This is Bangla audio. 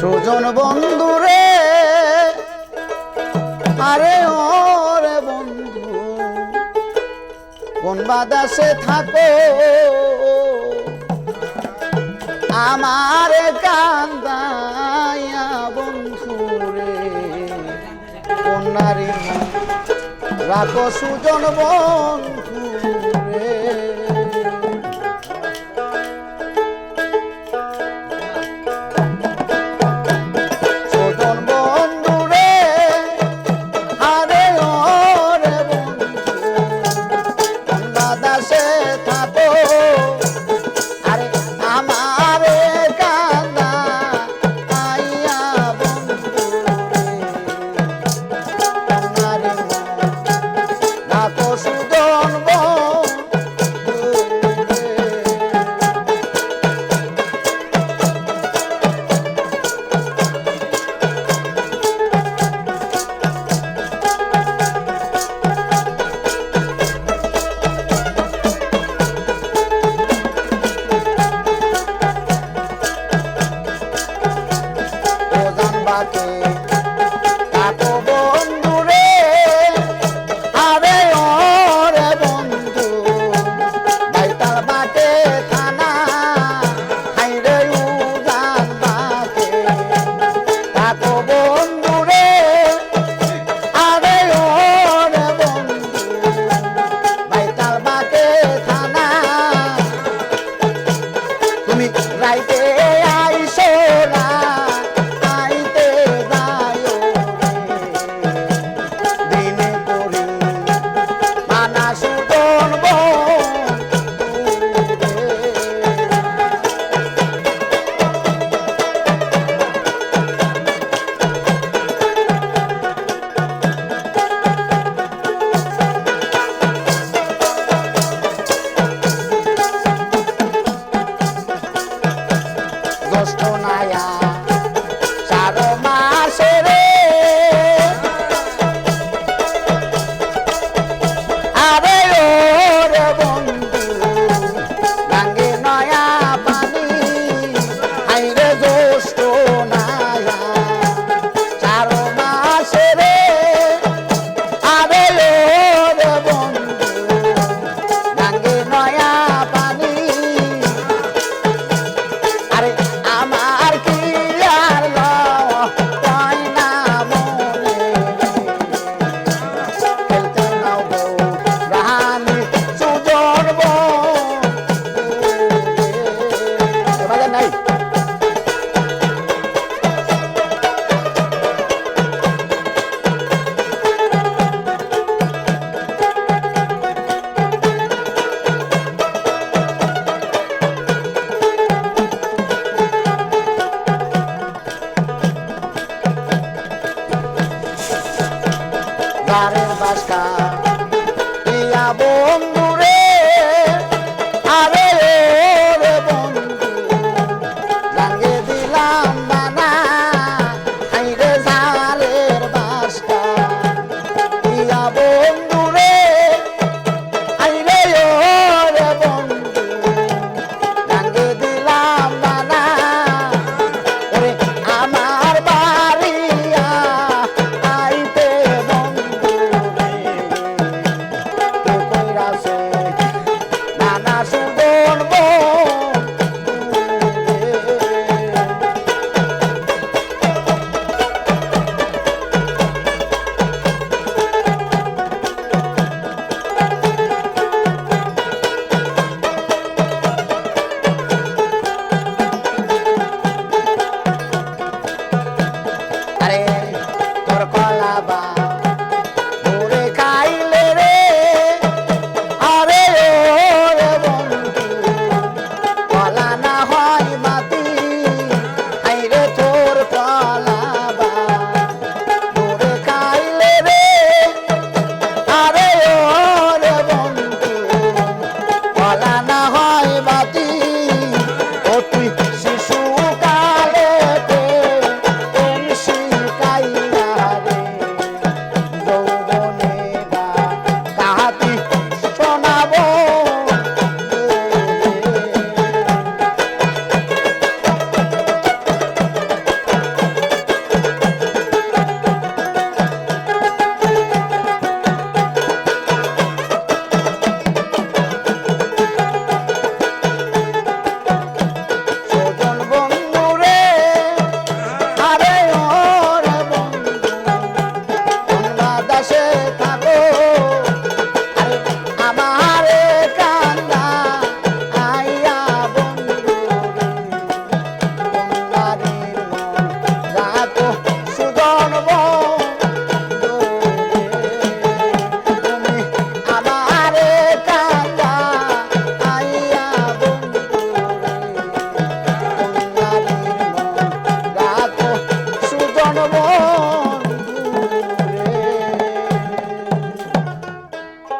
সুজন বন্ধু রে। আরে ওরে বন্ধু, কোন বাদাসে থাকো? আমার কান্দাইয়া বন্ধু রে। কোন নারী রাখো সুজন বন্ধু রে। Madhusudan Thank you. ঘরের বাসকা। ইয়া বন্ধু রে আরে রে বন্ধু রাঙে দিলাম